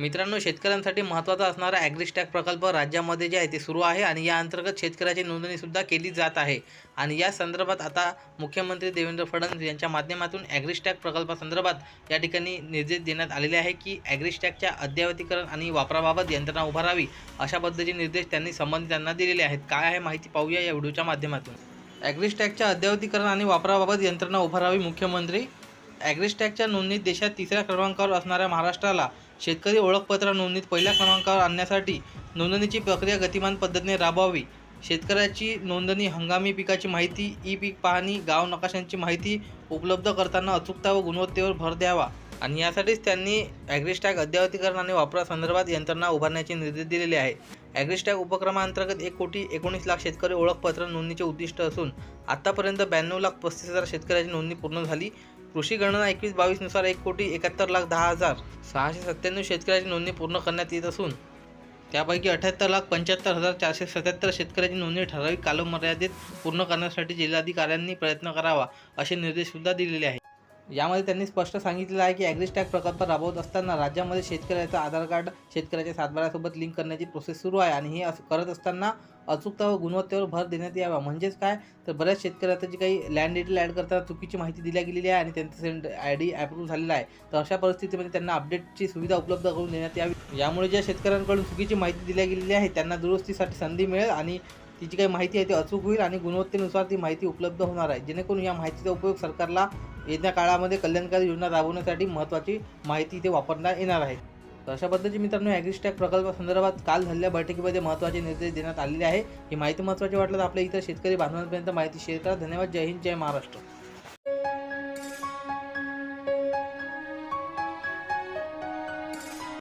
मित्रांनो शेतकऱ्यांसाठी महत्त्वाचा असणारा ॲग्रिस्टॅक प्रकल्प राज्यामध्ये जे आहे ते सुरू आहे आणि या अंतर्गत शेतकऱ्याची नोंदणीसुद्धा केली जात आहे. आणि या संदर्भात आता मुख्यमंत्री देवेंद्र फडणवीस यांच्या माध्यमातून ॲग्रिस्टॅक प्रकल्पासंदर्भात या ठिकाणी निर्देश देण्यात आलेले आहे की ॲग्रिस्टॅकच्या अद्ययावतीकरण आणि वापराबाबत यंत्रणा उभारावी अशा पद्धतीचे निर्देश त्यांनी संबंधितांना दिलेले आहेत. काय आहे माहिती पाहूया या व्हिडिओच्या माध्यमातून. ॲग्रिस्टॅकच्या अद्ययावतीकरण आणि वापराबाबत यंत्रणा उभारावी मुख्यमंत्री? ॲग्रिस्टॅगच्या नोंदणीत देशात तिसऱ्या क्रमांकावर असणाऱ्या महाराष्ट्राला शेतकरी ओळखपत्र नोंदणीत पहिल्या क्रमांकावर आणण्यासाठी नोंदणीची प्रक्रिया गतिमान पद्धतीने राबवावी. शेतकऱ्याची नोंदणी हंगामी पिकाची माहिती ई पीक पाहणी गाव नकाशांची माहिती उपलब्ध करताना अचूकता व गुणवत्तेवर भर द्यावा आणि यासाठीच त्यांनी ॲग्रिस्टॅग अद्ययावतीकरण आणि वापरासंदर्भात यंत्रणा उभारण्याचे निर्देश दिलेले आहे ॲग्रिस्टॅग उपक्रमांतर्गत एक कोटी एकोणीस लाख शेतकरी ओळखपत्र नोंदणीचे उद्दिष्ट असून आत्तापर्यंत ब्याण्णव लाख पस्तीस हजार शेतकऱ्याची नोंदणी पूर्ण झाली. कृषी गणना एकवीस बावीसनुसार एक कोटी एकाहत्तर लाख दहा हजार सहाशे सत्त्याण्णव शेतकऱ्याची नोंदणी पूर्ण करण्यात येत असून त्यापैकी अठ्याहत्तर लाख पंच्याहत्तर हजार चारशे सत्याहत्तर शेतकऱ्याची नोंदणी ठराविक कालमर्यादेत पूर्ण करण्यासाठी जिल्हाधिकाऱ्यांनी प्रयत्न करावा असे निर्देशसुद्धा दिलेले आहेत. यामध्ये त्यांनी स्पष्ट सांगितलेलं आहे की ॲग्रिस्टॅग प्रकल्प राबवत असताना राज्यामध्ये शेतकऱ्याचं आधार कार्ड शेतकऱ्याच्या सातबाऱ्यासोबत लिंक करण्याची प्रोसेस सुरू आहे आणि हे असं करत असताना अचूकता व गुणवत्तेवर भर देण्यात यावा. म्हणजेच काय? तर बऱ्याच शेतकऱ्याचं जी काही लँड डिटेल ॲड करताना चुकीची माहिती दिल्या गेलेली आहे आणि त्यांचं सेंड आय डी अप्रूव्ह झालेला आहे. तर अशा परिस्थितीमध्ये त्यांना अपडेटची सुविधा उपलब्ध करून देण्यात यावी. यामुळे ज्या शेतकऱ्यांकडून चुकीची माहिती दिल्या गेलेली आहे त्यांना दुरुस्तीसाठी संधी मिळेल आणि ती जी काही माहिती आहे ती अचूक होईल आणि गुणवत्तेनुसार ती माहिती उपलब्ध होणार आहे. जेणेकरून या माहितीचा उपयोग सरकारला येत्या काळामध्ये कल्याणकारी योजना राबवण्यासाठी महत्त्वाची माहिती इथे वापरण्यात येणार आहे. तर अशा पद्धतीचे मित्रांनो ॲग्रिस्टॅक प्रकल्पासंदर्भात काल झालेल्या बैठकीमध्ये महत्त्वाचे निर्देश देण्यात आलेले आहे. ही माहिती महत्त्वाची वाटलं तर आपल्या इतर शेतकरी बांधवांपर्यंत माहिती शेअर करा. धन्यवाद. जय हिंद. जय महाराष्ट्र.